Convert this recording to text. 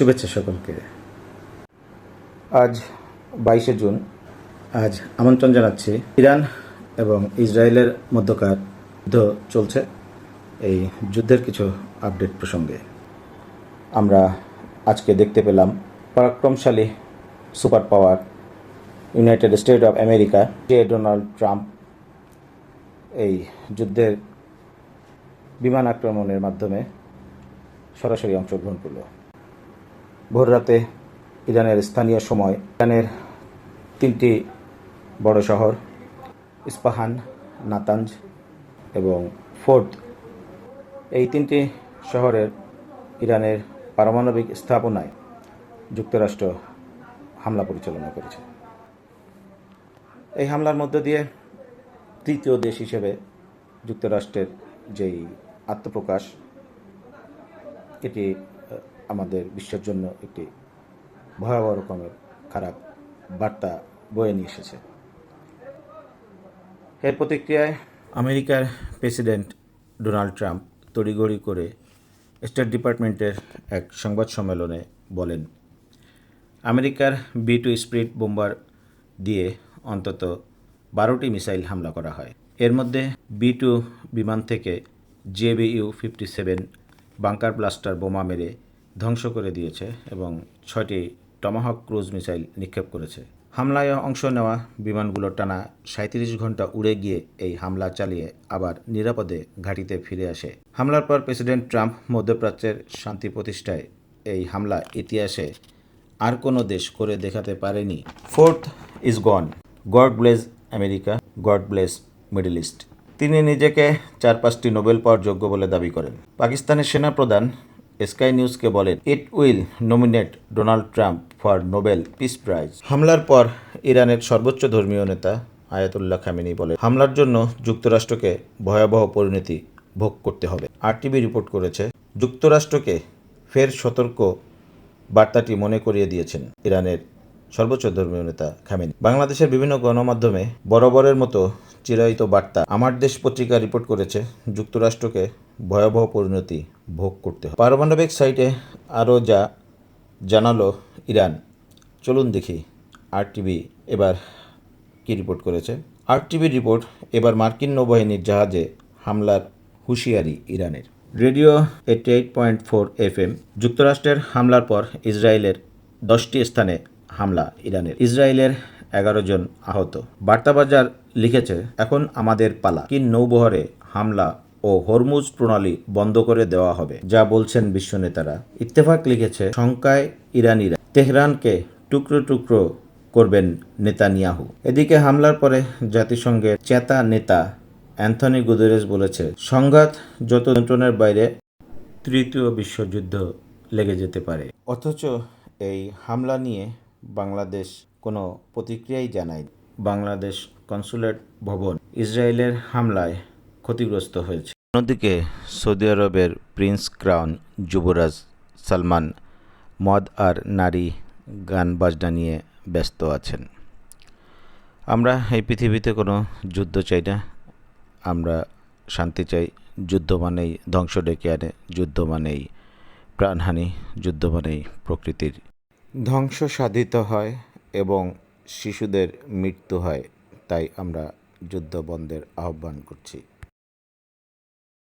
শুভেচ্ছা সকলকে। আজ বাইশে জুন। আজ আমন্ত্রণ জানাচ্ছি ইরান এবং ইসরায়েলের মধ্যকার যুদ্ধ চলছে এই যুদ্ধের কিছু আপডেট প্রসঙ্গে। আমরা আজকে দেখতে পেলাম পরাক্রমশালী super power United State of America যে ডোনাল্ড ট্রাম্প এই যুদ্ধের বিমান আক্রমণের মাধ্যমে সরাসরি অংশগ্রহণ করল। ভোর রাতে ইরানের স্থানীয় সময় ইরানের তিনটি বড় শহর, ইস্পাহান, নাতাঞ্জ এবং ফোর্দ এই তিনটি শহরের ইরানের পারমাণবিক স্থাপনায় যুক্তরাষ্ট্র হামলা পরিচালনা করেছে। এই হামলার মধ্য দিয়ে তৃতীয় দেশ হিসেবে যুক্তরাষ্ট্রের যেই আত্মপ্রকাশ, এটি আমাদের বিশ্বের জন্য একটি ভয়াবহ রকমের খারাপ বার্তা বয়ে নিয়ে এসেছে। এর প্রতিক্রিয়ায় আমেরিকার প্রেসিডেন্ট ডোনাল্ড ট্রাম্প তড়িঘড়ি করে স্টেট ডিপার্টমেন্টের এক সংবাদ সম্মেলনে বলেন, আমেরিকার বি টু স্প্রিট বোম্বার দিয়ে অন্তত বারোটি মিসাইল হামলা করা হয়। এর মধ্যে বি টু বিমান থেকে G B U fifty seven bunker blaster বোমা মেরে ধ্বংস করে দিয়েছে এবং ছয়টি টমাহক ক্রুজ মিসাইল নিক্ষেপ করেছে। হামলায় অংশ নেওয়া বিমানগুলো টানা সাঁত্রিশ ঘণ্টা উড়ে গিয়ে এই হামলা চালিয়ে আবার নিরাপদে ঘাঁটিতে ফিরে আসে। হামলার পর প্রেসিডেন্ট ট্রাম্প মধ্যপ্রাচ্যের শান্তি প্রতিষ্ঠায় এই হামলা ইতিহাসে আর কোনো দেশ করে দেখাতে পারেনি। Fordow is gone. God bless America, God bless Middle East. তিনি নিজেকে চার পাঁচটি নোবেল পাওয়ার যোগ্য বলে দাবি করেন। পাকিস্তানের সেনাপ্রধান স্কাই নিউজকে বলেন it will nominate Donald Trump for Nobel Peace Prize হামলার পর ইরানের সর্বোচ্চ ধর্মীয় নেতা আয়াতুল্লাহ খামেনি বলে হামলার জন্য যুক্তরাষ্ট্রকে ভয়াবহ পরিণতি ভোগ করতে হবে। আরটিভি রিপোর্ট করেছে, যুক্তরাষ্ট্রকে ফের সতর্ক বার্তাটি মনে করিয়ে দিয়েছেন ইরানের সর্বোচ্চ ধর্মীয় নেতা খামেনি। বাংলাদেশের বিভিন্ন গণমাধ্যমে বরাবরের মতো চিরায়িত বার্তা আমার দেশ পত্রিকা রিপোর্ট করেছে, যুক্তরাষ্ট্রকে ভয়াবহ পরিণতি ভোগ করতে হবে। পারমাণবিক সাইটে আরও যা জানালো ইরান, চলুন দেখি আর টিভি এবার কি রিপোর্ট করেছে। আর টিভির রিপোর্ট, এবার মার্কিন নৌবাহিনীর জাহাজে হামলার হুঁশিয়ারি ইরানের। Radio eighty eight point four F M যুক্তরাষ্ট্রের হামলার পর ইসরায়েলের দশটি স্থানে হামলা ইরানের। ইসরায়েলের এগারো জন আহত। বার্তাবাজার লিখেছে, এখন আমাদের পালা। কি নৌবহরে হামলা ও হরমুজ প্রণালী বন্ধ করে দেওয়া হবে। যা বলছেন বিশ্ব নেতারা। ইত্তেফাক লিখেছে, শঙ্কায় ইরানিরা তেহরানকে টুকরো টুকরো করবেন নেতানিয়াহু। এদিকে হামলার পরে জাতিসংঘের চেতা নেতা অ্যান্থনি গুদেরেস বলেছে, সংঘাত যত নিয়ন্ত্রণের বাইরে তৃতীয় বিশ্বযুদ্ধ লেগে যেতে পারে। অথচ এই হামলা নিয়ে বাংলাদেশ কোনো প্রতিক্রিয়াই জানায়নি। বাংলাদেশ কনসুলেট ভবন ইসরায়েলের হামলায় ক্ষতিগ্রস্ত হয়েছে। অন্যদিকে সৌদি আরবের প্রিন্স ক্রাউন যুবরাজ সালমান মদ আর নারী গান বাজনা নিয়ে ব্যস্ত আছেন। আমরা এই পৃথিবীতে কোনো যুদ্ধ চাই না। আমরা শান্তি চাই। যুদ্ধ মানেই ধ্বংস ডেকে আনে, যুদ্ধ মানেই প্রাণহানি, যুদ্ধ মানেই প্রকৃতির ধ্বংস সাধিত হয় এবং শিশুদের মৃত্যু হয় তাই আমরা যুদ্ধ বন্ধের আহ্বান করছি।